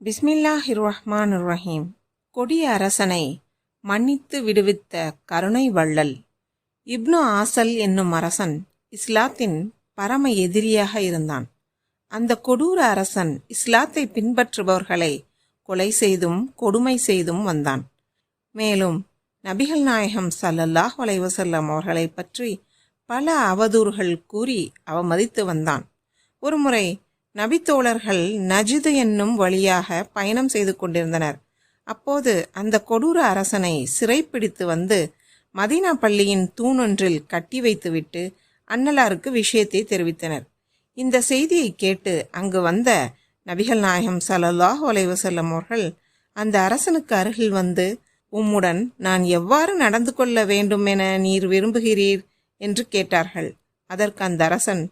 பிஸ்மில்லாஹிர் ரஹ்மான் ரஹீம் கொடிய அரசனை மன்னித்து விடுவித்த கருணை வள்ளல். இப்னு ஆசல் என்னும் அரசன் இஸ்லாத்தின் பரம எதிரியாக இருந்தான். அந்த கொடூர அரசன் இஸ்லாத்தை பின்பற்றுபவர்களை கொலை செய்தும் கொடுமை செய்தும் வந்தான். மேலும் நபிகள் நாயகம் சல்லல்லாஹ் வலைவசல்லம் அவர்களை பற்றி பல அவதூறுகள் கூறி அவமதித்து வந்தான். ஒருமுறை நபித்தோழர்கள் நஜிது என்னும் வழியாக பயணம் செய்து கொண்டிருந்தனர். அப்போது அந்த கொடூர அரசனை சிறைப்பிடித்து வந்து மதீனா பள்ளியின் தூணொன்றில் கட்டி வைத்துவிட்டு அன்னலாருக்கு விஷயத்தை தெரிவித்தனர். இந்த செய்தியை கேட்டு அங்கு வந்த நபிகள் நாயகம் சலல்லாஹ் ஒலைவசல்லம் அவர்கள் அந்த அரசனுக்கு அருகில் வந்து உம்முடன் நான் எவ்வாறு நடந்து கொள்ள வேண்டும் என நீர் விரும்புகிறீர்? என்று கேட்டார்கள். அதற்கு அந்த அரசன்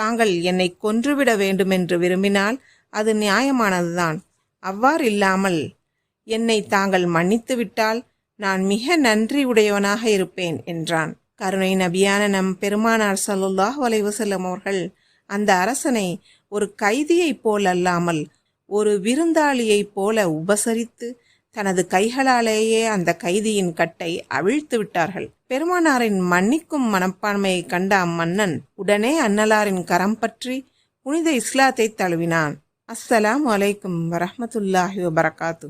தாங்கள் என்னை கொன்றுவிட வேண்டுமென்று விரும்பினால் அது நியாயமானதுதான். அவ்வாறு இல்லாமல் என்னை தாங்கள் மன்னித்துவிட்டால் நான் மிக நன்றி உடையவனாக இருப்பேன் என்றான். கருணை நபியான நம் பெருமானார் சல்லுல்லாஹ் வலைவசல்லம் அவர்கள் அந்த அரசனை ஒரு கைதியைப் போல் அல்லாமல் ஒரு விருந்தாளியைப் போல உபசரித்து தனது கைகளாலேயே அந்த கைதியின் கட்டை அவிழ்த்து விட்டார்கள். பெருமானாரின் மன்னிக்கும் மனப்பான்மையை கண்ட அம்மன்னன் உடனே அன்னலாரின் கரம் பற்றி புனித இஸ்லாத்தை தழுவினான். அஸ்ஸலாம் அலைக்கும் வரஹ்மத்துல்லாஹி வபரகாத்து